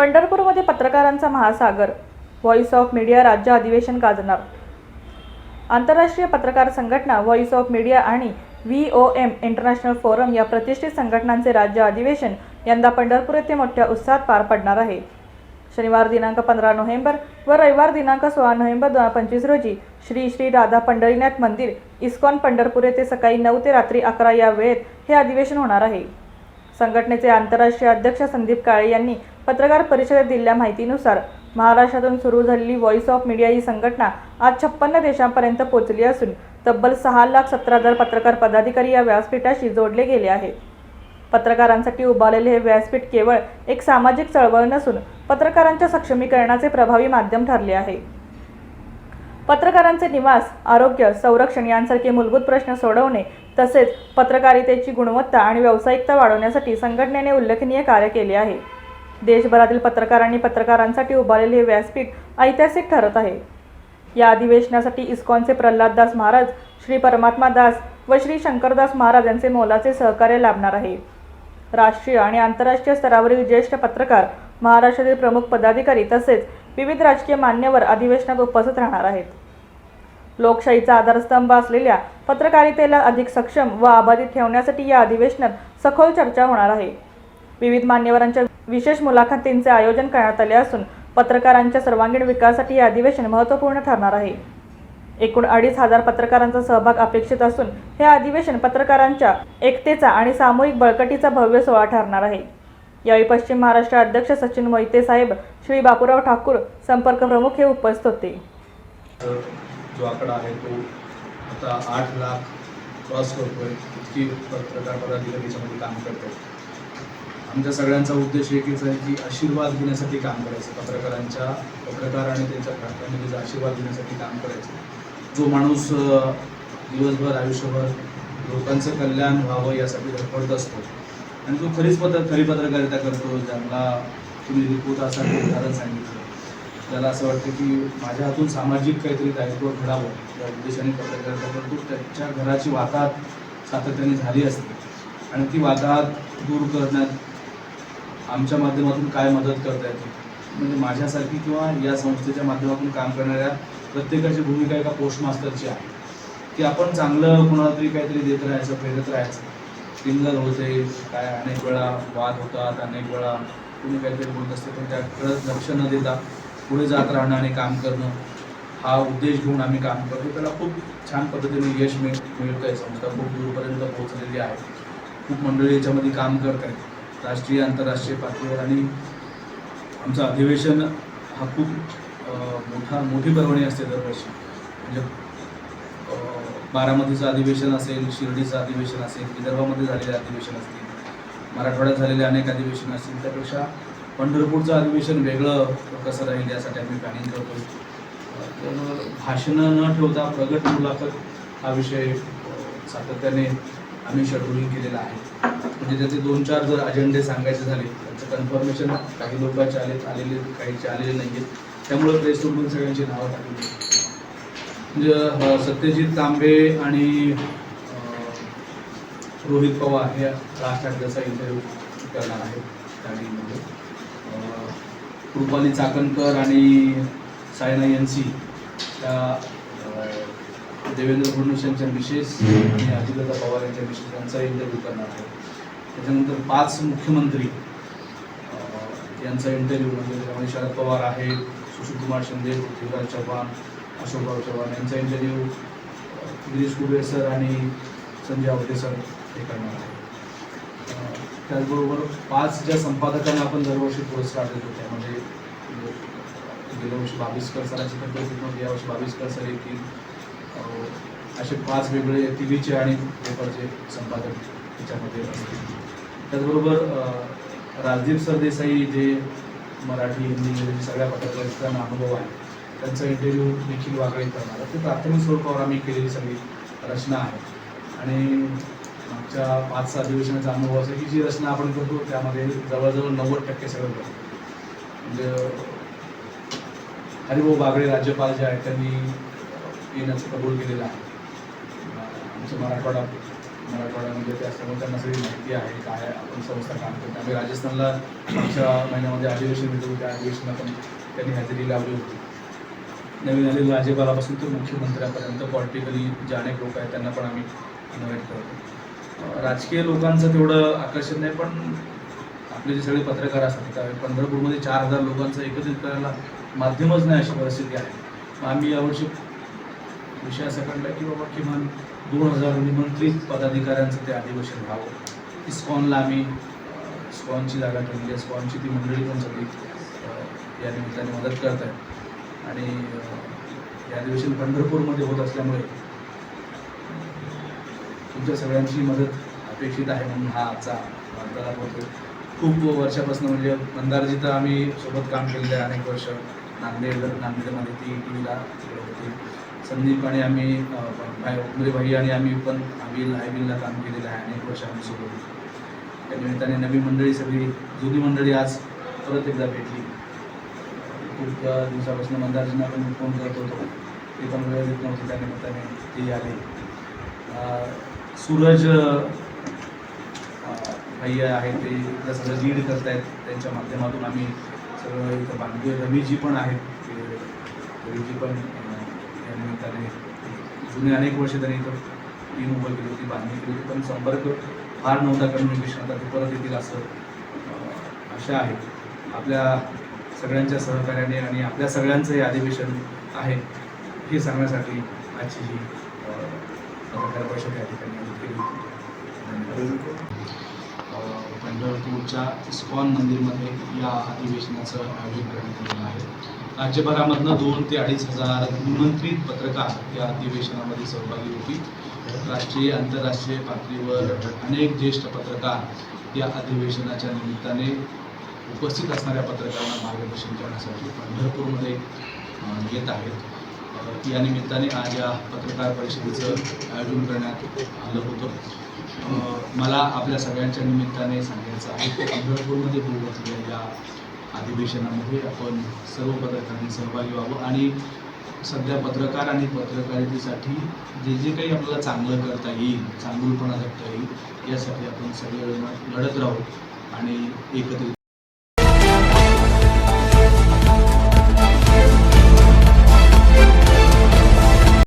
पंढरपूरमध्ये पत्रकारांचा महासागर व्हॉइस ऑफ मीडिया राज्य अधिवेशन गाजणार. आंतरराष्ट्रीय पत्रकार संघटना व्हॉइस ऑफ मीडिया आणि V O M international forum या प्रतिष्ठित संघटनांचे राज्य अधिवेशन यंदा पंढरपूर येथे मोठ्या उत्साहात पार पडणार आहे. शनिवार दिनांक पंधरा नोव्हेंबर व रविवार दिनांक सोळा नोव्हेंबर दोन हजार पंचवीस रोजी श्री श्री राधा पंढरीनाथ मंदिर इस्कॉन पंढरपूर येथे सकाळी नऊ ते रात्री अकरा या वेळेत हे अधिवेशन होणार आहे. संघटनेचे आंतरराष्ट्रीय अध्यक्ष संदीप काळे यांनी पत्रकार परिषदेत दिलेल्या माहितीनुसार महाराष्ट्रातून सुरू झालेली व्हॉइस ऑफ मीडिया ही संघटना आज छप्पन्न देशांपर्यंत पोहोचली असून तब्बल सहा लाख सतरा हजार पत्रकार पदाधिकारी या व्यासपीठाशी जोडले गेले आहेत. पत्रकारांसाठी उभारलेले हे व्यासपीठ केवळ एक सामाजिक चळवळ नसून पत्रकारांच्या सक्षमीकरणाचे प्रभावी माध्यम ठरले आहे. पत्रकारांचे निवास आरोग्य संरक्षण यांसारखे मूलभूत प्रश्न सोडवणे तसेच पत्रकारितेची गुणवत्ता आणि व्यावसायिकता वाढवण्यासाठी संघटनेने उल्लेखनीय कार्य केले आहे. देशभरातील पत्रकारांनी पत्रकारांसाठी उभारलेले हे व्यासपीठ ऐतिहासिक ठरत आहे. या अधिवेशनासाठी इस्कॉनचे प्रल्हाददास महाराज श्री परमात्मा दास व श्री शंकरदास महाराज यांचे मोलाचे सहकार्य लाभणार आहे. राष्ट्रीय आणि आंतरराष्ट्रीय स्तरावरील ज्येष्ठ पत्रकार महाराष्ट्रातील प्रमुख पदाधिकारी तसेच विविध राजकीय मान्यवर अधिवेशनात उपस्थित राहणार आहेत. लोकशाहीचा आधारस्तंभ असलेल्या पत्रकारितेला अधिक सक्षम व अबाधित ठेवण्यासाठी या अधिवेशनात सखोल चर्चा होणार आहे. विविध मान्यवरांच्या विशेष मुलाखतींचे आयोजन करण्यात आले असून पत्रकारांच्या सर्वांगीण विकासासाठी हे अधिवेशन महत्त्वपूर्ण ठरणार आहे. एकूण अडीच हजार पत्रकारांचा सहभाग अपेक्षित असून हे अधिवेशन पत्रकारांच्या एकतेचा आणि सामूहिक बळकटीचा भव्य सोहळा ठरणार आहे. यावेळी पश्चिम महाराष्ट्र अध्यक्ष सचिन मोहिते साहेब श्री बापूराव ठाकूर संपर्क प्रमुख हे उपस्थित होते. जो आकडा आहे तो आता आठ लाख क्रॉस करतोय इतकी पत्रकार पदाधिकारी याच्यामध्ये काम करतात आमच्या सगळ्यांचा उद्देश एकच आहे की आशीर्वाद घेण्यासाठी काम करायचं. पत्रकारांच्या पत्रकार आणि त्यांच्या फॅमिलीचा आशीर्वाद घेण्यासाठी काम करायचं. जो माणूस दिवसभर आयुष्यभर लोकांचं कल्याण व्हावं यासाठी धडपडत असतो. आणि तो खरीच पत्र खरी पत्रकारिता करतो. ज्यांना तुम्ही रिपोर्टासाठी उदाहरण सांगितलं. त्याला असं वाटतं की माझ्या हातून सामाजिक काहीतरी दायित्व घडावं. या उद्देशाने पत्रकारिता करतो. त्याच्या घराची वाताहत सातत्याने झाली असते. आणि ती वाताहत दूर करण्यात आमच्या माध्यमातून काय मदत करता येते? म्हणजे माझ्यासारखी किंवा या संस्थेच्या माध्यमातून काम करणाऱ्या प्रत्येकाची भूमिका एका पोस्ट मास्टरची आहे. की आपण चांगलं कोणाला तरी काहीतरी देत राहायचं प्रेरित राहायचं. टिंगल होते काय अनेक वेळा वाद होतात अनेक वेळा कुणी काहीतरी बोलत असते पण त्याकडं लक्ष न देता पुढे जात राहणं आणि काम करणं हा उद्देश घेऊन आम्ही काम करतो. त्याला खूप छान पद्धतीने यश मिळ मिळतं आहे संस्था खूप दूरपर्यंत पोहोचलेली आहे. खूप मंडळी याच्यामध्ये काम करत आहेत. राष्ट्रीय आंतरराष्ट्रीय पातळीवर आणि आमचं अधिवेशन हा खूप मोठा मोठी पर्वणी असते दरवर्षी. म्हणजे बारामतीचं अधिवेशन असेल शिर्डीचं अधिवेशन असेल विदर्भामध्ये झालेले अधिवेशन असतील मराठवाड्यात झालेले अनेक अधिवेशन असतील त्यापेक्षा पंढरपूरचं अधिवेशन वेगळं कसं राहील यासाठी आम्ही प्लॅनिंग करतो तर भाषणं न ठेवता प्रगट मुलाखत हा विषय सातत्याने आम्ही शेड्युलिंग केलेला आहे. म्हणजे त्याचे दोन चार जर अजेंडे सांगायचे झाले त्यांचं कन्फर्मेशन काही लोकांचे आले आलेले काहीचे आलेले नाही आहेत त्यामुळे प्रेस सगळ्यांची नावं टाकली म्हणजे, सत्यजित तांबे आणि रोहित पवार हे राज इंटरव्ह्यू करणार आहेत त्यामध्ये कृपाली चाकणकर आणि सायना एनसी त्या देवेंद्र फडणवीस यांच्या विशेष आणि अजितदादा पवार यांच्या विशेष यांचा इंटरव्ह्यू करणार आहे त्याच्यानंतर पाच मुख्यमंत्री यांचा इंटरव्ह्यू म्हणजे त्यामध्ये शरद पवार आहे सुशीलकुमार शिंदे पृथ्वीराज चव्हाण अशोकराव चव्हाण यांचा इंटरव्ह्यू गिरीश कुबेर सर आणि संजय आवटे सर हे करणार आहे त्याचबरोबर पाच ज्या संपादकांना आपण दरवर्षी पुरस्कार देतो त्यामध्ये म्हणजे गेल्या वर्षी बावीसकर सरांची पण प्रसिद्ध नव्हती यावर्षी बावीसकर सर येतील. असे पाच वेगळे टी व्हीचे आणि पेपरचे संपादक त्याच्यामध्ये असतील. त्याचबरोबर राजदीप सरदेसाई जे मराठी हिंदी इंग्रजी सगळ्या पत्रकारितांना अनुभव आहे त्यांचा इंटरव्ह्यू देखील वागळे करणार. ते प्राथमिक स्वरूपावर आम्ही केलेली सगळी रचना आहे. आणि मागच्या पाच सहा अधिवेशनाचा अनुभव असा की जी रचना आपण करतो त्यामध्ये जवळजवळ नव्वद टक्के सगळं करतो. म्हणजे हरिभाऊ बागडे राज्यपाल जे आहेत त्यांनी येण्याचं कबूल केलेलं आहे. आमचं मराठवाडा मराठवाड्यामध्ये ते असल्यामुळे त्यांना सगळी माहिती आहे काय आपण संस्था काम करतो. आम्ही राजस्थानला मागच्या महिन्यामध्ये अधिवेशन घेतो त्या अधिवेशनात पण त्यांनी हजेरी लावली होती. नवीन आलेल्या राज्यपालापासून ते मुख्यमंत्र्यापर्यंत पॉलिटिकली जे अनेक लोक आहेत त्यांना पण आम्ही इन्व्हाइट करतो. राजकीय लोकांचं तेवढं आकर्षण नाही पण आपले जे सगळे पत्रकार असतात त्या पंढरपूरमध्ये चार हजार लोकांचं एकत्रित करायला माध्यमच नाही अशी परिस्थिती आहे. मग आम्ही यावर्षी विषय असा काढला की बाबा किमान दोन हजार निमंत्रित पदाधिकाऱ्यांचं ते अधिवेशन व्हावं. इस्कॉनला आम्ही अं, इस्कॉनची जागा ठेवली इस्कॉनची ती मंडळी पण सगळी या निमित्ताने मदत करत आहे आणि या हे अधिवेशन पंढरपूरमध्ये होत असल्यामुळे तुमच्या सगळ्यांची मदत अपेक्षित आहे म्हणून हा आजचा वार्तालाप होतो खूप वर्षापासून म्हणजे मंदारजी तर आम्ही सोबत काम केलेलं आहे अनेक वर्ष. नांदेड नांदेडमध्ये ती टी व्हीला होती. संदीप आणि आम्ही भाई उमरे भाई आणि आम्ही पण आम्ही लायबिलला काम केलेलं आहे अनेक वर्ष आम्ही सोबत. त्या निमित्ताने नवी मंडळी सगळी जुनी मंडळी आज परत एकदा भेटली. पुढच्या दिवसापासून मंदारजींना पण मी फोन करत होतो. ते पण वेळ देत नव्हते. त्या निमित्ताने ते आले. सूरज भैया आहे ते इथलं सगळं लीड करत आहेत त्यांच्या माध्यमातून आम्ही सगळं इथं बांधतोय रवीजी पण आहेत. ते रवीजी पण अ, या निमित्ताने जुने अनेक वर्ष त्यांनी इथं टीम उभं केली होती बांधणी केली होती. पण संपर्क फार नव्हता कम्युनिकेशन आता ते परत येतील असं आशा आहे. आपल्या सगळ्यांच्या सहकार्याने आणि आपल्या सगळ्यांचं हे अधिवेशन आहे हे सांगण्यासाठी आजची ही पत्रकार परिषद या ठिकाणी पंढरपूरच्या इस्कॉन मंदिरमध्ये या अधिवेशनाचं आयोजन करण्यात आलेलं आहे. राज्यभरामधनं दोन ते अडीच हजार निमंत्रित पत्रकार या अधिवेशनामध्ये सहभागी होती. राष्ट्रीय आंतरराष्ट्रीय पातळीवर अनेक ज्येष्ठ पत्रकार या अधिवेशनाच्या निमित्ताने उपस्थित असणाऱ्या पत्रकारांना मार्गदर्शन करण्यासाठी पंढरपूरमध्ये येत आहेत. या निमित्ताने आज या पत्रकार परिषदेचं आयोजन करण्यात आलं होतं. मला आपल्या सगळ्यांच्या निमित्ताने सांगायचं आहे की पंढरपूरमध्ये होऊ घातलेल्या या अधिवेशनामध्ये आपण सर्व पत्रकारांनी सहभागी व्हावं आणि सध्या पत्रकार आणि पत्रकारितेसाठी जे जे काही आपल्याला चांगलं करता येईल चांगुलपणा जगता येईल यासाठी आपण सगळेजण लढत राहू आणि एकत्रित